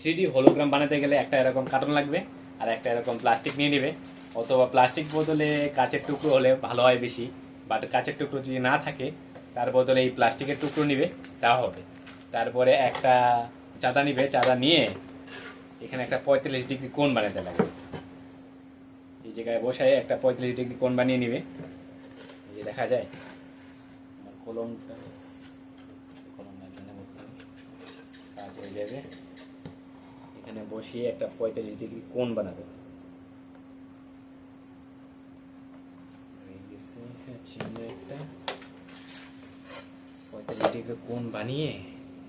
Three hologram বানাতে গেলে একটা এরকম কার্টন লাগবে আর একটা এরকম প্লাস্টিক নিয়ে নেবে। অথবা প্লাস্টিক বদলে কাঁচের টুকরো হলে ভালো হয় বেশি বাট কাঁচের টুকরো যদি না থাকে, তার বদলে এই প্লাস্টিকের টুকরো নিবে, তা হবে। তারপরে একটা চাঁদা নিবে, চাঁদা নিয়ে এখানে একটা পঁয়তাল্লিশ ডিগ্রি কোণ বানাতে লাগবে এই জায়গায় বসায় একটা পঁয়তাল্লিশ ডিগ্রি কোণ বানিয়ে নিবে। এই যে দেখা যায় কলমটা কলম কাজ হয়ে যাবে। এখানে বসিয়ে একটা পঁয়তাল্লিশ ডিগ্রি কোণ বানাবে। হয়ে একটা। পঁয়তাল্লিশ ডিগ্রি কোণ বানিয়ে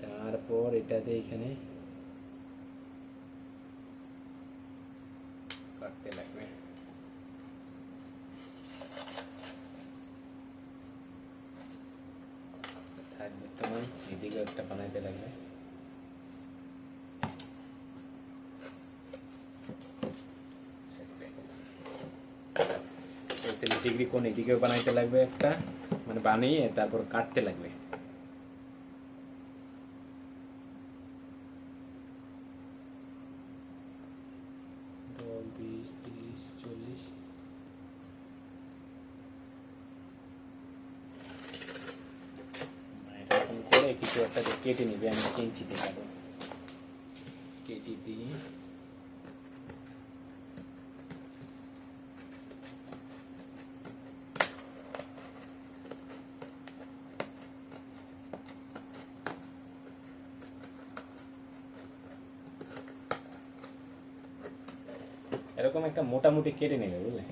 তারপর এটাতে এখানে কাটতে লাগবে। থাক বর্তমান এদিকে একটা বানাইতে লাগবে পঁয়তাল্লিশ ডিগ্রি কোণ এদিকেও বানাইতে লাগবে একটা মানে বানিয়ে তারপর কাটতে লাগবে। কিছু একটা কেটে নিবে আমি কেঞ্চিতে কাটবো। কেচি দিয়ে এরকম একটা মোটামুটি কেটে নেবে, বুঝলে?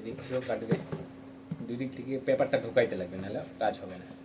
এদিক থেকেও কাটবে। দুদিক থেকে পেপারটা ঢুকাইতে লাগবে, নাহলে কাজ হবে না।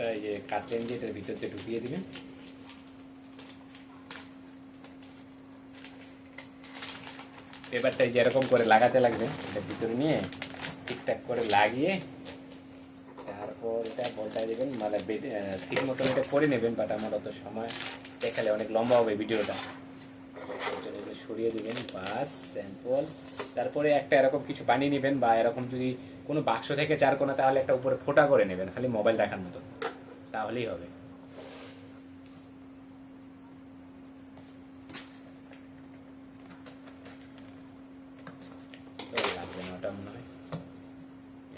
পেপারটা এই যে কাটলেন যে এটার ভিতর দিয়ে ঢুকিয়ে দিবেন। পেপারটা এই যে এরকম করে লাগাতে লাগবে এটার ভিতরে নিয়ে ঠিকঠাক করে লাগিয়ে তারপর এটা বলটা দেবেন মানে ঠিক মতন এটা করে নেবেন বাট আমার অত সময় দেখালে অনেক লম্বা হবে ভিডিওটা। সরিয়ে দিবেন, বাস স্যাম্পল তারপরে একটা এরকম কিছু বানিয়ে নেবেন বা এরকম যদি কোনো বাক্স থেকে চার কোনা, তাহলে একটা উপরে ফোটা করে নেবেন, খালি মোবাইল দেখার মতো। তাহলেই হবে।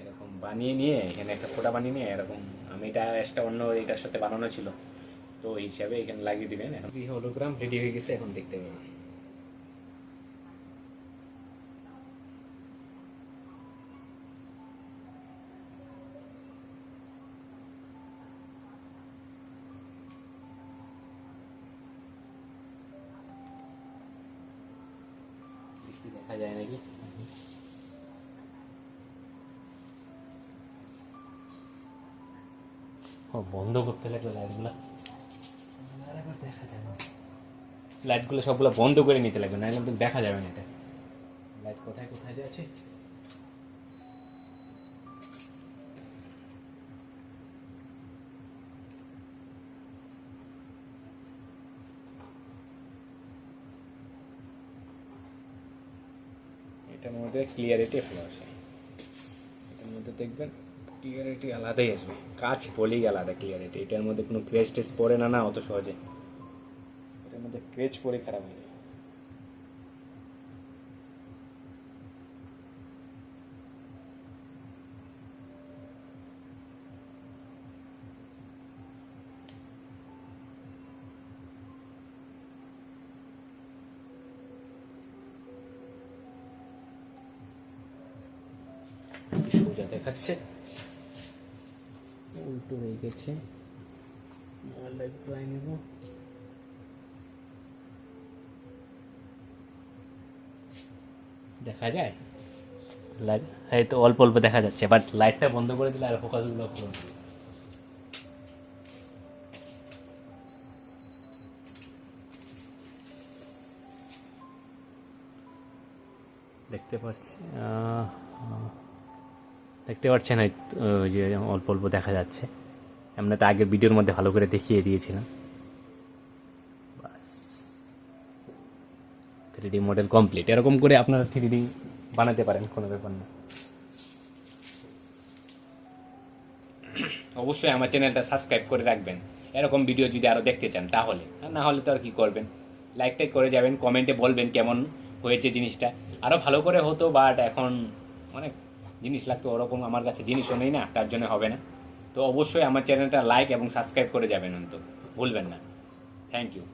এরকম বানিয়ে নিয়ে, এখানে একটা ফোটা বানিয়ে নিয়ে, এরকম আমি এটা একটা অন্য এটার সাথে বানানো ছিল। তো এই হিসাবে এখানে লাগিয়ে দিবেন। এখন হলোগ্রাম রেডি হয়ে গেছে, এখন দেখতে পাবেন। দেখি যায় নাকি? বন্ধ করতে লাগল লাইটগুলো দেখা যাবে লাইটগুলো সবগুলো বন্ধ করে নিতে লাগবে না একদম দেখা যাবে না এটা। লাইট কোথায় কোথায় যে এটার মধ্যে ক্লিয়ারিটি ভালো আসে। এটার মধ্যে দেখবেন ক্লিয়ারিটি আলাদাই আসবে। কাজ বলেই আলাদা ক্লিয়ারিটি এটার মধ্যে কোনো ক্রেজ টেজ পড়ে না না, অত সহজে। এটার মধ্যে ক্রেজ পড়ে খারাপ হয়ে যায় দেখাচ্ছে। উল্টো হয়ে গেছে। মোবাইলটা একটু আই নেব। দেখা যায়? লাইট এই তো অল্প অল্প দেখা যাচ্ছে বাট লাইটটা বন্ধ করে দিলে আর ফোকাসগুলো পুরো দেখতে পাচ্ছি আহ, দেখতে পাচ্ছেন যে অল্প অল্প দেখা যাচ্ছে। আমরা তো আগের ভিডিওর মধ্যে ভালো করে দেখিয়ে দিয়েছিলাম। বাস। থ্রি মডেল কমপ্লিট এরকম করে আপনারা থ্রি ডি বানাতে পারেন, কোনো ব্যাপার না। অবশ্যই আমার চ্যানেলটা সাবস্ক্রাইব করে রাখবেন। এরকম ভিডিও যদি আরও দেখতে চান, তাহলে। না হলে তো আর কি করবেন? লাইক টাইক করে যাবেন কমেন্টে বলবেন কেমন হয়েছে জিনিসটা। আরও ভালো করে হতো বাট এখন অনেক জিনিস লাগতো, ওরকম আমার কাছে জিনিসও নেই না, তার জন্য হবে না। তো অবশ্যই আমার চ্যানেলটা লাইক এবং সাবস্ক্রাইব করে যাবেন অন্তত, ভুলবেন না। Thank you